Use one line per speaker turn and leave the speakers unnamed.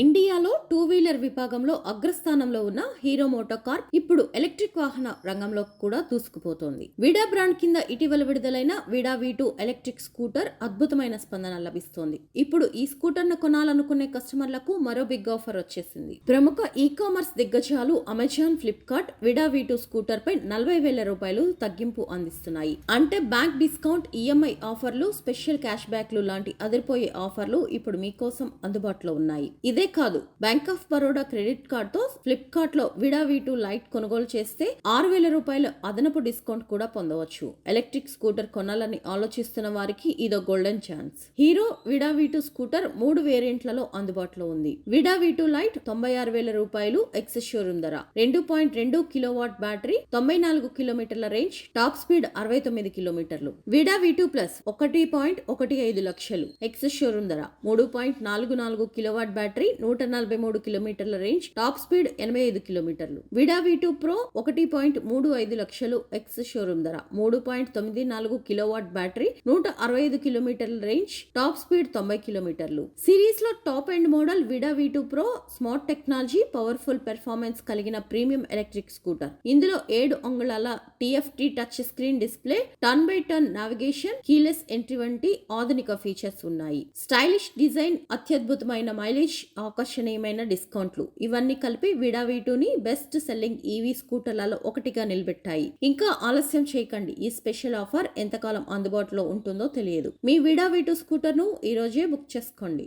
ఇండియాలో two wheeler విభాగంలో అగ్రస్థానంలో ఉన్న హీరో మోటో కార్ ఇప్పుడు ఎలక్ట్రిక్ వాహన రంగంలో కూడా దూసుకుపోతోంది. విడా బ్రాండ్ కింద ఇటీవల విడుదలైన Vida V two electric scooter అద్భుతమైన స్పందన లభిస్తోంది. ఇప్పుడు ఈ స్కూటర్ను కొనాలనుకునే కస్టమర్లకు మరో బిగ్ ఆఫర్ వచ్చేసింది. ప్రముఖ ఈ కామర్స్ దిగ్గజాలు Amazon Flipkart Vida V two scooter పై నలభై వేల రూపాయలు తగ్గింపు అందిస్తున్నాయి. అంటే బ్యాంక్ డిస్కౌంట్ ఈఎంఐ ఆఫర్లు స్పెషల్ క్యాష్ బ్యాక్లు లాంటి అదిరిపోయే ఆఫర్లు ఇప్పుడు మీకోసం అందుబాటులో ఉన్నాయి. ఇదే కాదు బ్యాంక్ ఆఫ్ బరోడా క్రెడిట్ కార్డ్తో ఫ్లిప్కార్ట్లో విడా లైట్ కొనుగోలు చేస్తే ఆరు వేల రూపాయల అదనపు డిస్కౌంట్ కూడా పొందవచ్చు. ఎలక్ట్రిక్ స్కూటర్ కొనాలని ఆలోచిస్తున్న వారికి ఇదో golden chance Hero Vida two scooter మూడు వేరియంట్లలో అందుబాటులో ఉంది. విడా టూ లైట్ తొంభై ఆరు వేల రూపాయలు ఎక్సెస్ షోరూమ్ ధర. రెండు పాయింట్ రెండు కిలోవాట్ బ్యాటరీ తొంభై నాలుగు కిలోమీటర్ల రేంజ్ టాప్ స్పీడ్ అరవై తొమ్మిది కిలోమీటర్లు. విడా వీ టూ ప్లస్ ఒకటి పాయింట్ ఒకటి ఐదు లక్షలు ఎక్సెస్ షోరూమ్ ధర. మూడు పాయింట్ నాలుగు నాలుగు కిలోవాట్ బ్యాటరీ నూట నలభై మూడు కిలోమీటర్ల రేంజ్ టాప్ స్పీడ్ ఎనభై ఐదు కిలోమీటర్లు. విడా వీ టూ ప్రో ఒకటి పాయింట్ మూడు ఐదు లక్షలు ఎక్స్ షోరూమ్ ధర. మూడు పాయింట్ తొమ్మిది నాలుగు కిలోవాట్ బ్యాటరీ నూట అరవై ఐదు కిలోమీటర్ల రేంజ్ టాప్ స్పీడ్ తొంభై కిలోమీటర్లు. సిరీస్లో top end model Vida V two pro smart technology powerful performance కలిగిన ప్రీమియం ఎలక్ట్రిక్ స్కూటర్. ఇందులో ఏడు అంగుళాల TFT touch screen display turn by turn navigation keyless entry వంటి ఆధునిక ఫీచర్స్ ఉన్నాయి. స్టైలిష్ డిజైన్ అత్యద్భుతమైన మైలేజ్ ఆకర్షణీయమైన డిస్కౌంట్లు. ఇవన్నీ కలిపి విడావిటూని బెస్ట్ సెల్లింగ్ ఈవీ స్కూటర్లలో ఒకటిగా నిలబెట్టాయి. ఇంకా ఆలస్యం చేయకండి. ఈ స్పెషల్ ఆఫర్ ఎంతకాలం అందుబాటులో ఉంటుందో తెలియదు. మీ విడా టూ స్కూటర్ను ఈరోజే బుక్ చేసుకోండి.